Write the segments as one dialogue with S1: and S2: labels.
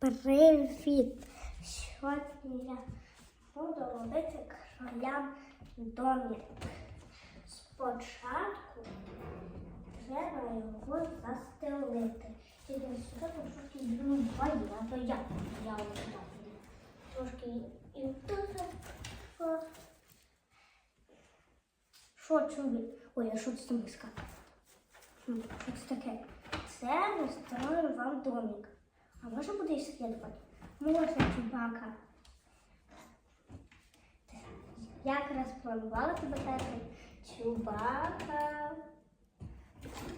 S1: Привіт! Сьогодні я буду робити кролям домик. Спочатку треба його застелити. Тільки сьогодні трошки зроблю а то я, я вже трошки і тут. Що чую? Ой, а що це миска? Що таке? Це строїмо вам домик. А може буде исследовать? Можна чубака. Як розпланувала тебе перший чубака.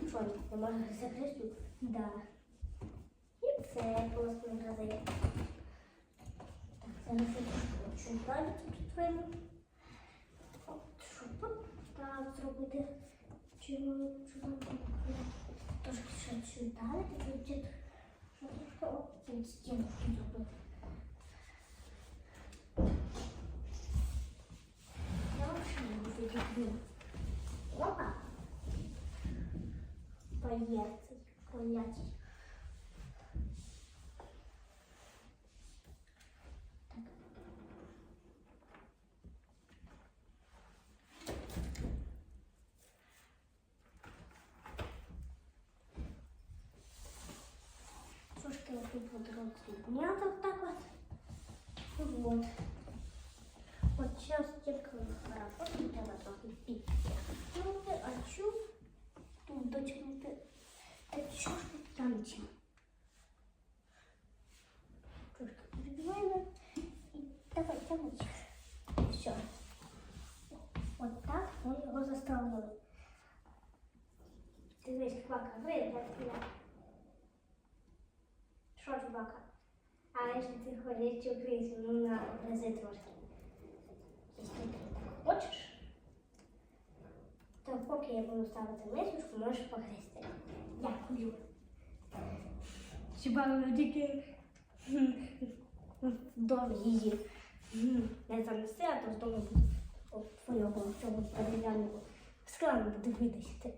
S1: Що, не можна закрити? Да. І це просто рази. Так, зараз я чубака тут твоєму. Щоб так зробити. Чому чубака? Трошки ще сюди, тоді буде Трошки от цю стінку зробити. Я взагалі не буду дітьми. Опа. Поєцей, я тут буду розрівняти так от. Вот. От зараз тільки роботи треба трохи підтягнути, а цю тут дотягнути. Та що ж тут там ця? Трошки підбиваємо і давай тягнути. Все. От так ми його заставили. Дивись, квака, вигляд. Що чубака? А якщо ти хочеш ну на так хочеш, то поки я буду ставити мисочку, можеш погризти. Дякую. Чубака тільки дом її не занеси, а то буде от цього дерев'яного складно буде винести.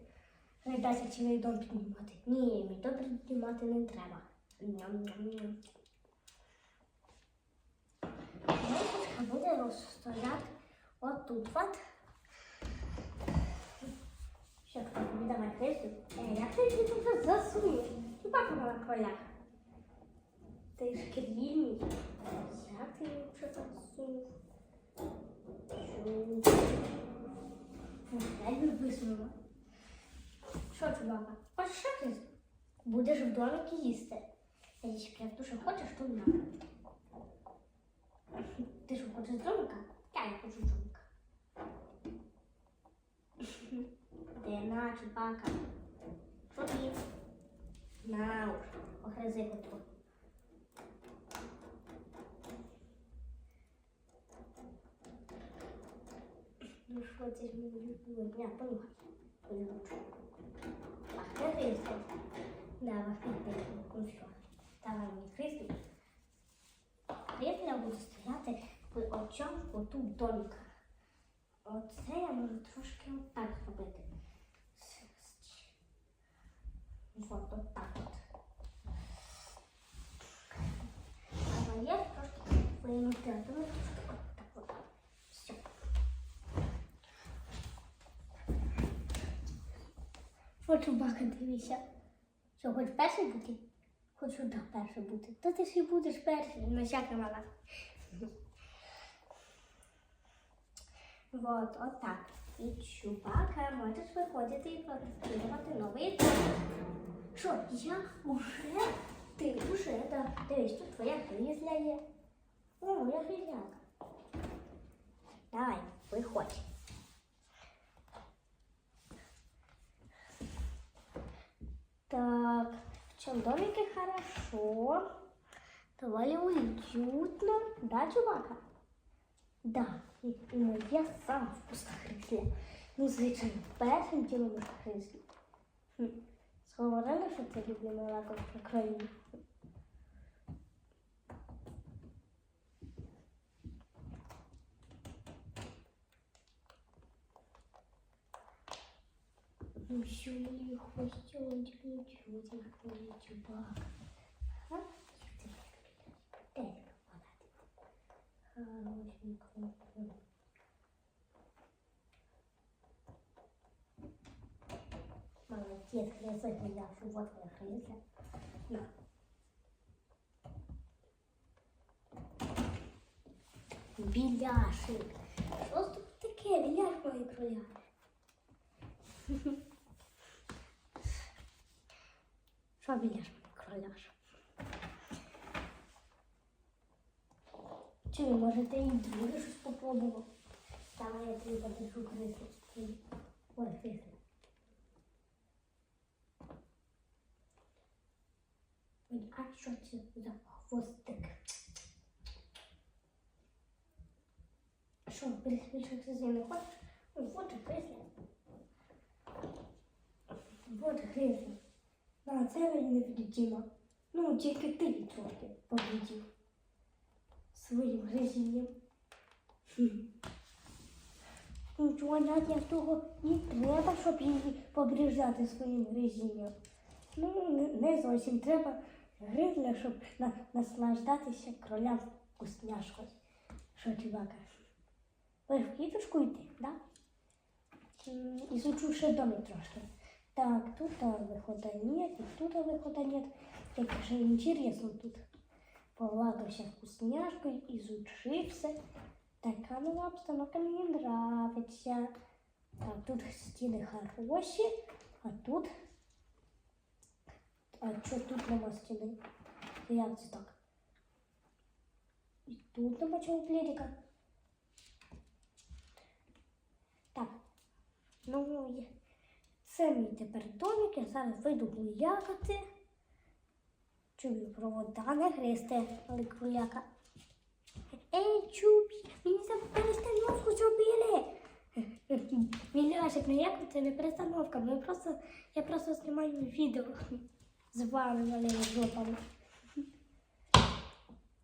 S1: Не дасть цілий дом піднімати. Ні, мій дом піднімати не треба. Ням-ням-ням. Мисочка буде розстояти отут от. Що там, давай крису. Е, я крису тут засуну. Хіба ти на колях? Ти ж крільний. Я ти вже засуну. Дай би висунула. Що, чубака? Хочеш крису? Будеш в домикі їсти. Якщо як дуже хочеш, то на. Ти що хочеш домика? Я не хочу домика. Де на чубака? Що ти? На уж, погризи коту. Ну що це ж мені любимо? Я понюхай. Понюхай. А де ти все? Давай, фітнес, ну що? Давай мені крісло. Крісло я буду стояти в очомку тут домика. Оце я можу трошки отак зробити. Вот, отак от. А моє трошки своїми тратами трошки отак от. Все. Що чубака дивися? Що, хоч перший бути? Хочу да, перший бути. Та ти ж і будеш перший, на всяке мала. Вот, отак. І чубака можеш виходити і протестувати новий дом. Що, я уже, ти уже, да. Дивись, тут твоя грізля є. О, моя грізляка. Давай, виходь. Так, в чем домике хорошо. Довольно уютно. Да, чувака? Да, і, і моя сама вкусна. Ну, звичайно, першим ділом хрислі. Хм. Сговорила, що це люблю молоко в країні. Ну, що мені хвостюнчик, нічого, як мені чубак. Ага, як ти Молодец, крыса, я вот моя крыса. На. Біляшик. Що ж тут таке? Біляш мої кроляш. Що біляш мої кроляш? Чи може ти і друге щось попробував? Там я тобі подержу крису. Ой, крису. А що це за хвостик? Що, більше ти не хочеш? Вот і крисля. Вот крисля. На, це мені не віддіма. Ну, тільки ти трохи побідів своїм гризінням. Нічого для того і треба, щоб її побріжати своїм гризінням. Ну, не, не зовсім треба гризля, щоб на, наслаждатися кролям вкусняшкою. Що, чувака? Ви в квіточку йти, так? Да? Ізучу ще домик трошки. Так, тут а, вихода нет, и тут а, вихода нет. Як же интересно тут. Повладався вкусняшкою, изучив все. Така нова обстановка мені нравиться. Так, тут стіни хороші, а тут. А що тут нема стіни? Як це так? І тут нема чого пледика. Так. Ну, це мій тепер домик, я зараз вийду гулякати. Чубі провода не гристи, але круляка. Ей, Чубі, мені за перестановку зробили. Міляшик, ну як це не перестановка? Ми просто, я просто знімаю відео з вами малими жопами.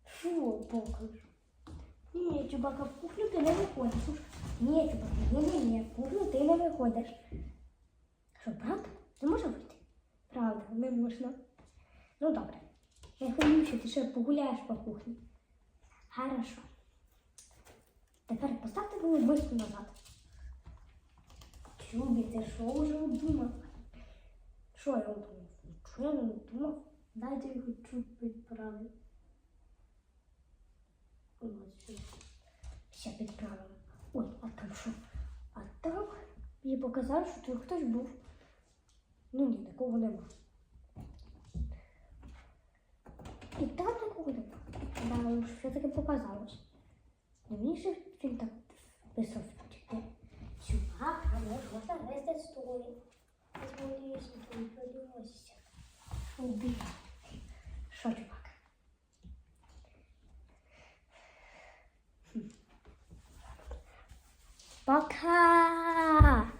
S1: Фу, покаж. Ні, чубака, в кухню ти не виходиш. Ні, чубака, ні, ні, ні, в кухню ти не виходиш. Що, правда? Не може вийти? Правда, не можна. Ну добре. Я хочу, що ти ще погуляєш по кухні. Хорошо. Тепер поставте мою миску назад. Чубі, ти що вже удумав? Що я удумав? Що я не удумав? Дайте його. Ось сюди. Ще підправимо. Ой, а там що? А там мені показали, що тут хтось був. Ну ні, такого нема. Такого нема. Да, уж все-таки показалось. Ще він так писав тільки. Чувак, а може можна вести столі. Позволюєш, не подивимося. Убій. Що, чувак? Пока.